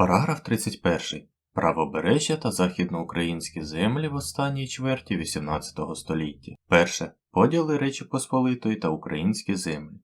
Параграф 31. Правобережжя та західноукраїнські землі в останній чверті XVIII століття. Перше. Поділи Речі Посполитої та українські землі.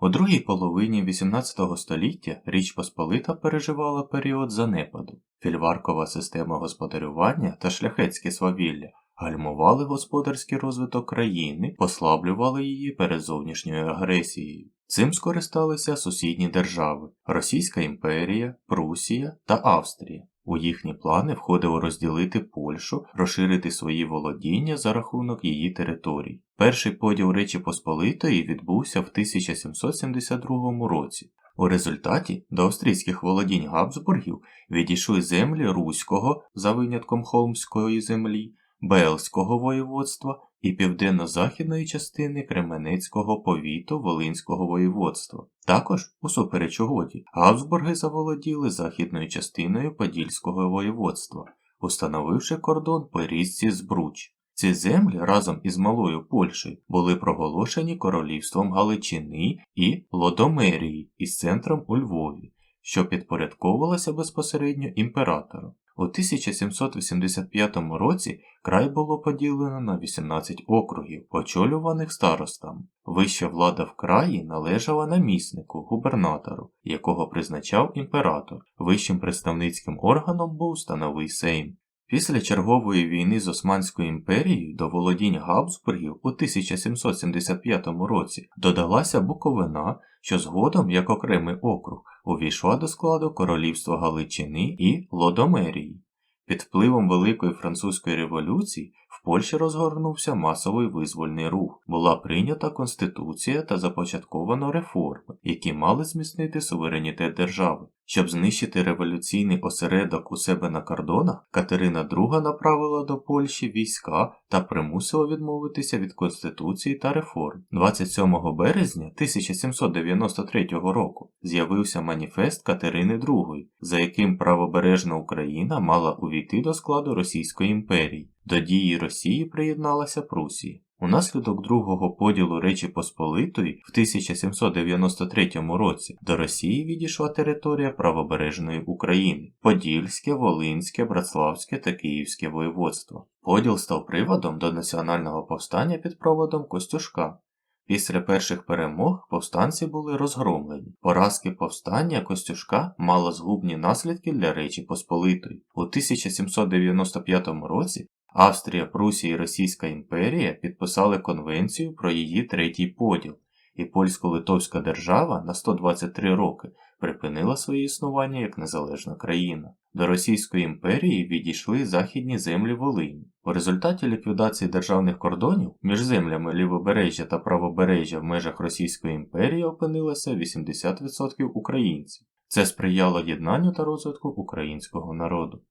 У другій половині XVIII століття Річ Посполита переживала період занепаду. Фільваркова система господарювання та шляхетське свавілля гальмували господарський розвиток країни, послаблювали її перед зовнішньою агресією. Цим скористалися сусідні держави Російська імперія, Прусія та Австрія. У їхні плани входило розділити Польщу, розширити свої володіння за рахунок її територій. Перший поділ Речі Посполитої відбувся в 1772 році. У результаті до австрійських володінь Габсбургів відійшли землі Руського за винятком Холмської землі, Белського воєводства і південно-західної частини Кременецького повіту Волинського воєводства. Також, усупереч угоді, Габсбурги заволоділи західною частиною Подільського воєводства, установивши кордон по річці Збруч. Ці землі разом із Малою Польщею були проголошені королівством Галичини і Лодомерії із центром у Львові, що підпорядковувалася безпосередньо імператору. У 1785 році край було поділено на 18 округів, очолюваних старостами. Вища влада в краї належала наміснику, губернатору, якого призначав імператор. Вищим представницьким органом був становий сейм. Після чергової війни з Османською імперією до володінь Габсбургів у 1775 році додалася Буковина, що згодом, як окремий округ, увійшла до складу королівства Галичини і Лодомерії. Під впливом Великої французької революції в Польщі розгорнувся масовий визвольний рух, була прийнята конституція та започатковано реформи, які мали зміцнити суверенітет держави. Щоб знищити революційний осередок у себе на кордонах, Катерина II направила до Польщі війська та примусила відмовитися від конституції та реформ. 27 березня 1793 року з'явився маніфест Катерини II, за яким правобережна Україна мала увійти до складу Російської імперії. До дії Росії приєдналася Прусія. Унаслідок другого поділу Речі Посполитої в 1793 році до Росії відійшла територія правобережної України Подільське, Волинське, Братславське та Київське воєводство. Поділ став приводом до національного повстання під проводом Костюшка. Після перших перемог повстанці були розгромлені. Поразки повстання Костюшка мало згубні наслідки для Речі Посполитої. У 1795 році Австрія, Прусія і Російська імперія підписали конвенцію про її третій поділ, і польсько-литовська держава на 123 роки припинила своє існування як незалежна країна. До Російської імперії відійшли західні землі Волині. У результаті ліквідації державних кордонів між землями лівобережжя та правобережжя в межах Російської імперії опинилося 80% українців. Це сприяло єднанню та розвитку українського народу.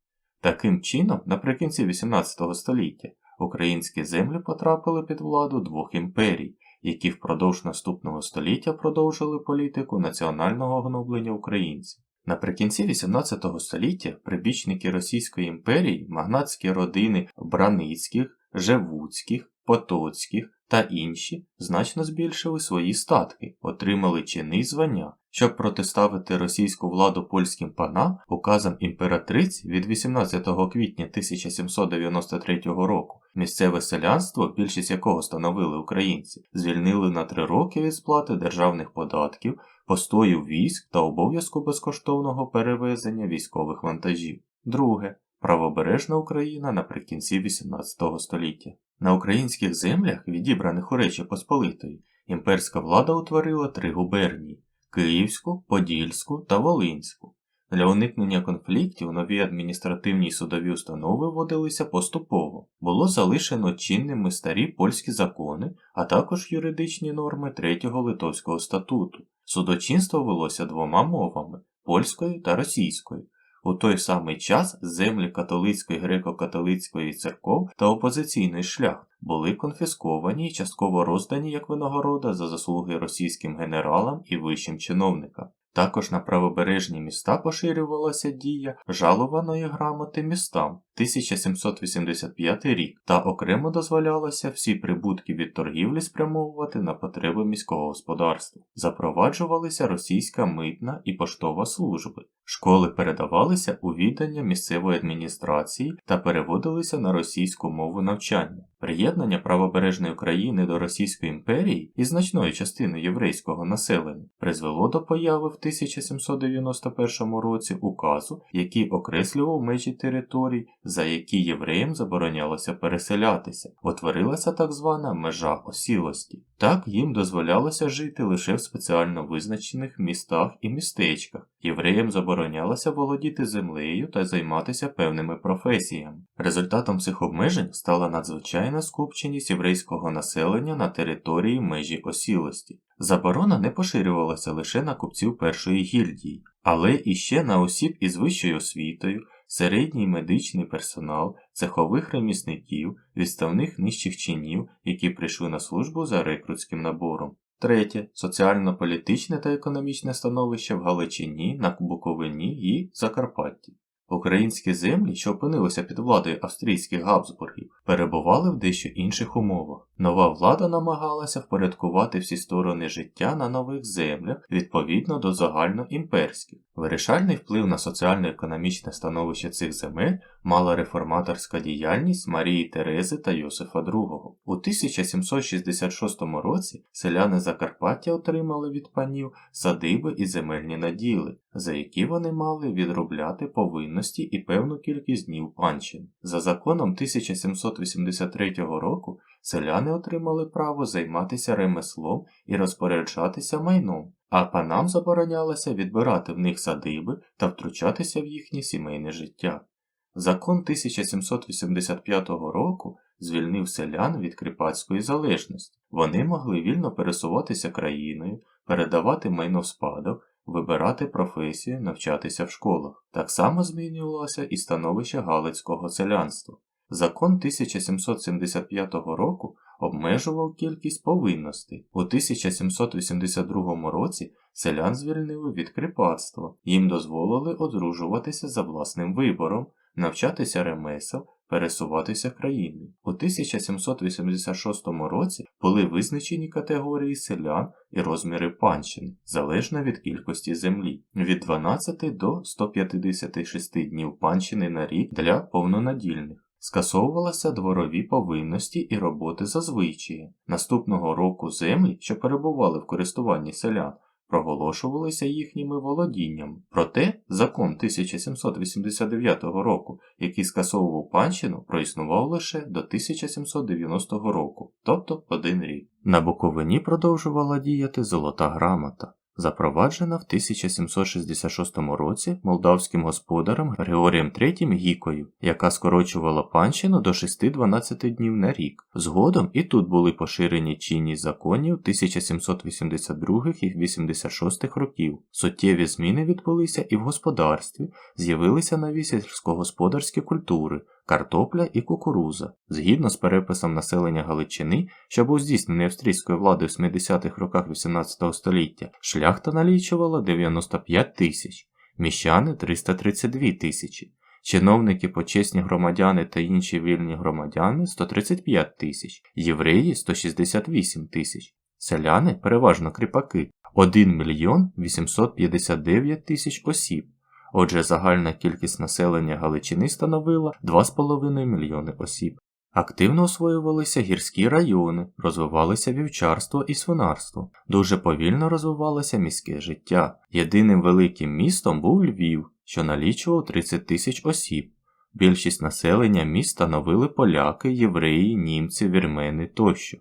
Таким чином, наприкінці XVIII століття українські землі потрапили під владу двох імперій, які впродовж наступного століття продовжили політику національного гноблення українців. Наприкінці XVIII століття прибічники Російської імперії, магнатські родини Браницьких, Живуцьких, Потоцьких та інші значно збільшили свої статки, отримали чини звання. Щоб протиставити російську владу польським панам, указом імператриць від 18 квітня 1793 року місцеве селянство, більшість якого становили українці, звільнили на три роки від сплати державних податків, постою військ та обов'язку безкоштовного перевезення військових вантажів. Друге. Правобережна Україна наприкінці XVIII століття. На українських землях, відібраних у Речі Посполитої, імперська влада утворила три губернії Київську, Подільську та Волинську. Для уникнення конфліктів нові адміністративні і судові установи вводилися поступово. Було залишено чинними старі польські закони, а також юридичні норми Третього Литовського статуту. Судочинство велося двома мовами польською та російською. У той самий час землі католицької греко-католицької церков та опозиційний шлях були конфісковані і частково роздані як винагорода за заслуги російським генералам і вищим чиновникам. Також на правобережні міста поширювалася дія жалованої грамоти містам 1785 рік та окремо дозволялося всі прибутки від торгівлі спрямовувати на потреби міського господарства. Запроваджувалися російська митна і поштова служби. Школи передавалися у віддання місцевої адміністрації та переводилися на російську мову навчання. Приєднання правобережної України до Російської імперії і значної частини єврейського населення призвело до появи в 1791 році указу, який окреслював межі територій, за які євреям заборонялося переселятися. Утворилася так звана межа осілості. Так їм дозволялося жити лише в спеціально визначених містах і містечках. Євреям заборонялося володіти землею та займатися певними професіями. Результатом цих обмежень стала надзвичайна скупченість єврейського населення на території межі осілості. Заборона не поширювалася лише на купців першої гільдії, але і ще на осіб із вищою освітою, середній медичний персонал, цехових ремісників, відставних нижчих чинів, які прийшли на службу за рекрутським набором. Третє соціально-політичне та економічне становище в Галичині, на Буковині і Закарпатті. Українські землі, що опинилися під владою австрійських Габсбургів, перебували в дещо інших умовах. Нова влада намагалася впорядкувати всі сторони життя на нових землях відповідно до загальноімперських. Вирішальний вплив на соціально-економічне становище цих земель мала реформаторська діяльність Марії Терези та Йосифа II. У 1766 році селяни Закарпаття отримали від панів садиби і земельні наділи, за які вони мали відробляти повинності і певну кількість днів панщин. За законом 1783 року селяни отримали право займатися ремеслом і розпоряджатися майном, а панам заборонялося відбирати в них садиби та втручатися в їхнє сімейне життя. Закон 1785 року звільнив селян від кріпацької залежності. Вони могли вільно пересуватися країною, передавати майно в спадок, вибирати професію, навчатися в школах. Так само змінювалося і становище галицького селянства. Закон 1775 року обмежував кількість повинностей. У 1782 році селян звільнили від кріпацтва, їм дозволили одружуватися за власним вибором, навчатися ремесел, пересуватися країною. У 1786 році були визначені категорії селян і розміри панщини, залежно від кількості землі, від 12 до 156 днів панщини на рік для повнонадільних. Скасовувалися дворові повинності і роботи зазвичай. Наступного року землі, що перебували в користуванні селян, проголошувалися їхніми володінням. Проте закон 1789 року, який скасовував панщину, проіснував лише до 1790 року, тобто один рік. На Буковині продовжувала діяти золота грамота. Запроваджена в 1766 році молдавським господарем Григорієм III Гікою, яка скорочувала панщину до 6-12 днів на рік. Згодом і тут були поширені чинність законів 1782 і 86 років. Суттєві зміни відбулися і в господарстві, з'явилися нові сільськогосподарські культури, картопля і кукуруза. Згідно з переписом населення Галичини, що був здійснений австрійською владою в 70-х роках 18 століття, шляхта налічувала 95 тисяч, міщани 332 тисячі. Чиновники, почесні громадяни та інші вільні громадяни 135 тисяч, євреї 168 тисяч, селяни, переважно кріпаки, 1 мільйон 859 тисяч осіб. Отже, загальна кількість населення Галичини становила 2,5 мільйони осіб. Активно освоювалися гірські райони, розвивалося вівчарство і свинарство, дуже повільно розвивалося міське життя. Єдиним великим містом був Львів, що налічував 30 тисяч осіб. Більшість населення міст становили поляки, євреї, німці, вірмени тощо.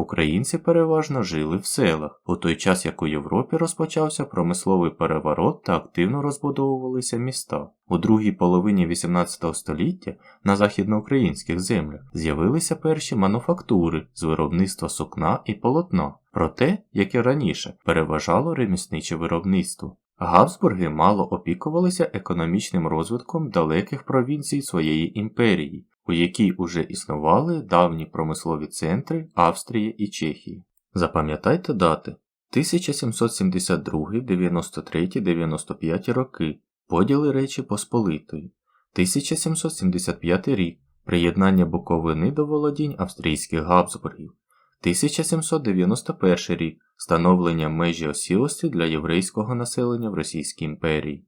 Українці переважно жили в селах, у той час як у Європі розпочався промисловий переворот та активно розбудовувалися міста. У другій половині XVIII століття на західноукраїнських землях з'явилися перші мануфактури з виробництва сукна і полотна, проте, як і раніше, переважало ремісниче виробництво. Габсбурги мало опікувалися економічним розвитком далеких провінцій своєї імперії, у якій уже існували давні промислові центри Австрії і Чехії. Запам'ятайте дати. 1772, 93, 95 роки. Поділи Речі Посполитої, 1775 рік. Приєднання Буковини до володінь австрійських Габсбургів, 1791 рік. Встановлення межі осілості для єврейського населення в Російській імперії.